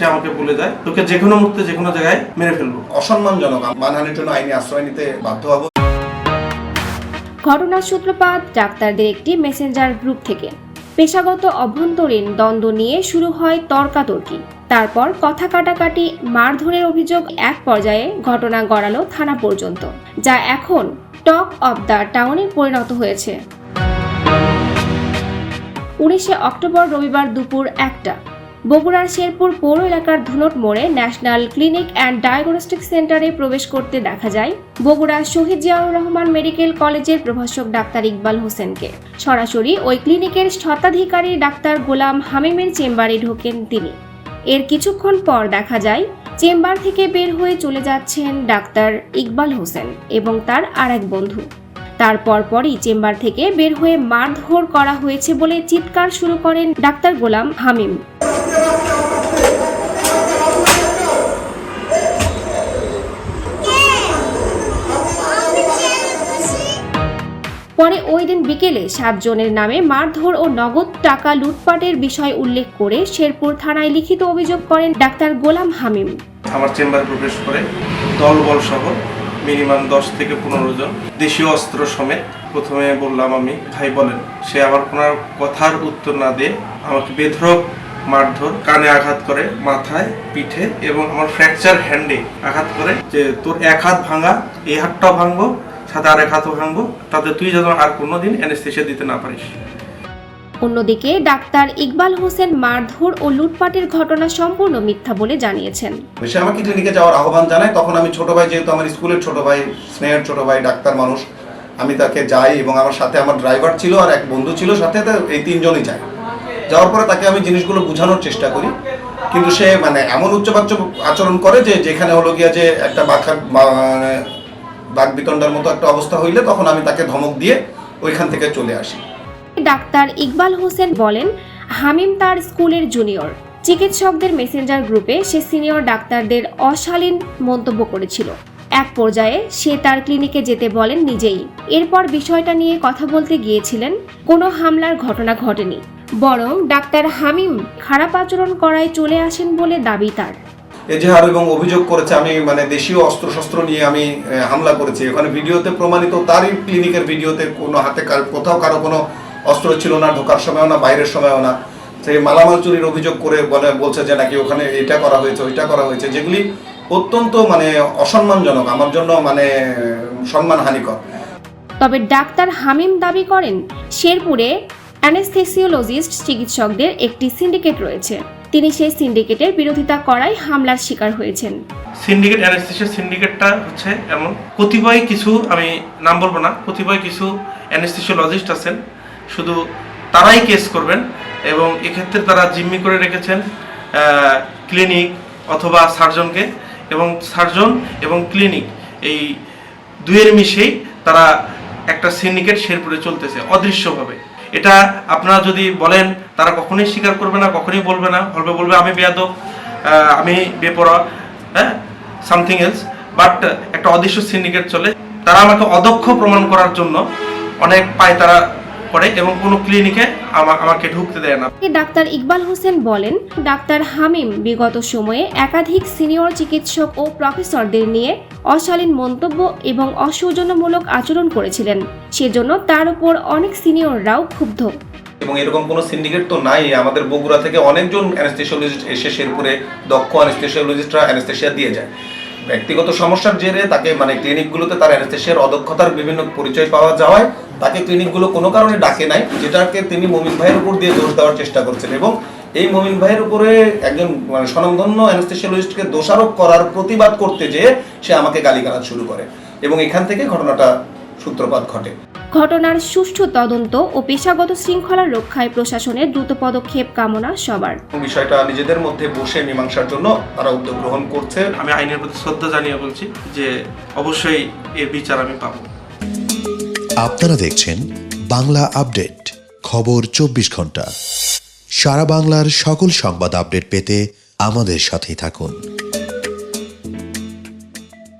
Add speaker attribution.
Speaker 1: সে আমাকে বলে যায় তোকে যে কোনো মুহূর্তে যে কোনো জায়গায় মেরে ফেলব।
Speaker 2: অসম্মানজনক। মানহানির জন্য আইনি আশ্রয় নিতে বাধ্য হব।
Speaker 3: ঘটনার সূত্রপাত ডাক্তারদের একটি মেসেঞ্জার গ্রুপ থেকে। পেশাগত অভ্যন্তরীণ দ্বন্দ্ব নিয়ে শুরু হয় তর্কাতর্কি। তারপর কথা কাটাকাটি মারধরের অভিযোগ এক পর্যায়ে ঘটনা গড়ালো থানা পর্যন্ত যা এখন টক অব দ্য টাউনে পরিণত হয়েছে। উনিশে অক্টোবর রবিবার দুপুর একটা। বগুড়ার শেরপুর পৌর এলাকার ধুনট মোড়ে ন্যাশনাল ক্লিনিক অ্যান্ড ডায়াগনস্টিক সেন্টারে প্রবেশ করতে দেখা যায় বগুড়া শহীদ জিয়াউর রহমান মেডিকেল কলেজের প্রভাষক ডাক্তার ইকবাল হোসেনকে। সরাসরি ওই ক্লিনিকের স্বত্বাধিকারী ডাক্তার গোলাম হামিমের চেম্বারে ঢোকেন তিনি। এর কিছুক্ষণ পর দেখা যায় চেম্বার থেকে বের হয়ে চলে যাচ্ছেন ডাক্তার ইকবাল হোসেন এবং তার আর এক বন্ধু। তারপর পরই চেম্বার থেকে বের হয়ে মারধর করা হয়েছে বলে চিৎকার শুরু করেন ডাক্তার গোলাম হামিম। পরে ওই দিন বিকেলে সাতজনের নামে মারধর ও নগদ টাকা লুটপাটের বিষয় উল্লেখ করে শেরপুর থানায় লিখিত অভিযোগ করেন ডাক্তার গোলাম হামিম।
Speaker 1: আমার চেম্বারে প্রবেশ করে দলবল সহ মিনিমাম দশ থেকে পনেরো জন দেশীয় অস্ত্র সমেত প্রথমে বললাম আমি, ভাই বলেন, সে আমার কোনো কথার উত্তর না দিয়ে আমাকে বেধরক মারধর, কানে আঘাত করে মাথায়, পিঠে এবং আমার ফ্র্যাকচার হ্যান্ডে আঘাত করে যে তোর এক হাত ভাঙা, এই হাতটাও ভাঙবো সাথে আর এক হাতও ভাঙবো তাতে তুই যেন আর কোনোদিন অ্যানেস্থেশিয়া দিতে না পারিস।
Speaker 3: অন্যদিকে ডাক্তার ইকবাল হোসেন মারধর ও লুটপাটের ঘটনা সম্পূর্ণ মিথ্যা বলে জানিয়েছেন।
Speaker 2: সে আমাকে ক্লিনিকে যাওয়ার আহ্বান জানায়? তখন আমি ছোট ভাই যেহেতু আমার স্কুলের ছোট ভাই স্নেহের ছোট ভাই ডাক্তার মানুষ আমি তাকে যাই এবং আমার সাথে আমার ড্রাইভার ছিল আর এক বন্ধু ছিল সাথে এই তিনজনই যায়। যাওয়ার পরে তাকে আমি জিনিসগুলো বোঝানোর চেষ্টা করি। কিন্তু সে মানে এমন উচ্চবাচ্য আচরণ করে যে যেখানে হলো গিয়া যে একটা বাঘার মানে বাঘ বিতণ্ডার মতো একটা অবস্থা হইলে তখন আমি তাকে ধমক দিয়ে ওইখান থেকে চলে আসি।
Speaker 3: ডাক্তার ইকবাল হোসেন বলেন, হামিম তার স্কুলের জুনিয়র। চিকিৎসকদের মেসেঞ্জার গ্রুপে সে সিনিয়র ডাক্তারদের অশালীন মন্তব্য করেছিল। এক পর্যায়ে সে তার ক্লিনিকে যেতে বলেন নিজেই। এরপর বিষয়টা নিয়ে কথা বলতে গিয়েছিলেন, কোনো হামলার ঘটনা ঘটেনি। বরং ডাক্তার হামিম খারাপ আচরণ করায় চলে আসেন বলে দাবি তার।
Speaker 2: এজাহার এবং অভিযোগ করেছে, আমি মানে দেশীয় অস্ত্রশস্ত্র নিয়ে আমি হামলা করেছি। ওখানে ভিডিওতে প্রমাণিত তারই ক্লিনিকের ভিডিওতে কোনো হাতে কোথাও কারও কোনো অস্ত্র ছিল না, ঢোকার সময়ও না, বাইরের সময়ও না। সেই মালামাল চুরির অভিযোগ করে বলে, বলছে যে নাকি ওখানে এটা করা হয়েছে, ওইটা করা হয়েছে, যেগুলি অত্যন্ত মানে অসম্মানজনক, আমার জন্য মানে সম্মানহানিকর।
Speaker 3: তবে ডাক্তার হামিম দাবি করেন, শেরপুরে অ্যানেস্থেসিওলজিস্ট চিকিৎসকদের একটি সিন্ডিকেট রয়েছে। তিনি সেই সিন্ডিকেটের বিরোধিতা করায় হামলার শিকার হয়েছেন।
Speaker 1: সিন্ডিকেট অ্যানেস্থেশিয়া সিন্ডিকেটটা হচ্ছে এমন। কতিপয় কিছু, আমি নাম বলব না, কতিপয় কিছু অ্যানেস্থেশিওলজিস্ট আছেন। শুধু তারাই কেস করবেন এবং এক্ষেত্রে তারা জিম্মি করে রেখেছেন ক্লিনিক অথবা সার্জনকে। এবং সার্জন এবং ক্লিনিক এই দুয়ের মিশেই তারা একটা সিন্ডিকেট শেরপুরে চলতেছে, অদৃশ্যভাবে। এটা আপনারা যদি বলেন, তারা কখনোই স্বীকার করবে না, কখনোই বলবে না, বলবে বলবে, আমি বেয়াদব আমি বেপরা হ্যাঁ সামথিং এলস বাট একটা অদৃশ্য সিন্ডিকেট চলে। তারা আমাকে অদক্ষ প্রমাণ করার জন্য অনেক পায় তারা করে এবং কোনো ক্লিনিকে আমাকে ঢুকতে দেয় না।
Speaker 3: ডাক্তার ইকবাল হোসেন বলেন ডাক্তার হামিম বিগত সময়ে একাধিক সিনিয়র চিকিৎসক ও প্রফেসরদের নিয়ে অশালীন মন্তব্য এবং অসৌজন্যমূলক আচরণ করেছিলেন। সেজন্য তার উপর অনেক সিনিয়ররাও ক্ষুব্ধ।
Speaker 2: এবং এরকম কোনো সিন্ডিকেট তো নাই। আমাদের বগুড়া থেকে অনেকজন অ্যানেস্থেশিওলজিস্ট এসে শেরপুরে দক্ষ অ্যানেস্থেশিওলজিস্টরা অ্যানেস্থেশিয়া দিয়ে যায়। ব্যক্তিগত সমস্যার জেরে তাকে মানে ক্লিনিকগুলোতে তার অ্যানেস্থেশিয়ার অদক্ষতার বিভিন্ন পরিচয় পাওয়া যাওয়ায় তাকে ক্লিনিকগুলো কোনো কারণে ডাকে নাই, যেটাকে তিনি মমিন ভাইয়ের উপর দিয়ে দোষ দেওয়ার চেষ্টা করছেন এবং এই মমিন ভাইয়ের উপরে একজন মানে স্বনামধন্য অ্যানেস্থেশিওলজিস্টকে দোষারোপ করার প্রতিবাদ করতে যেয়ে সে আমাকে গালি গালিগালাজ শুরু করে এবং এখান থেকে ঘটনাটা সূত্রপাত ঘটে।
Speaker 3: ঘটনার সুষ্ঠু তদন্ত ও পেশাগত শৃঙ্খলা রক্ষায় প্রশাসনের দ্রুত পদক্ষেপ কামনা সবার।
Speaker 2: বিষয়টা নিজেদের মধ্যে বসে মীমাংসার জন্য তারা উদ্যোগ গ্রহণ করছে।
Speaker 1: আমি আইনের প্রতি শ্রদ্ধা জানিয়ে বলছি যে অবশ্যই এর বিচার আমি পাবো।
Speaker 4: আপনারা দেখছেন বাংলা আপডেট খবর চব্বিশ ঘণ্টা। সারা বাংলার সকল সংবাদ আপডেট পেতে আমাদের সাথেই থাকুন।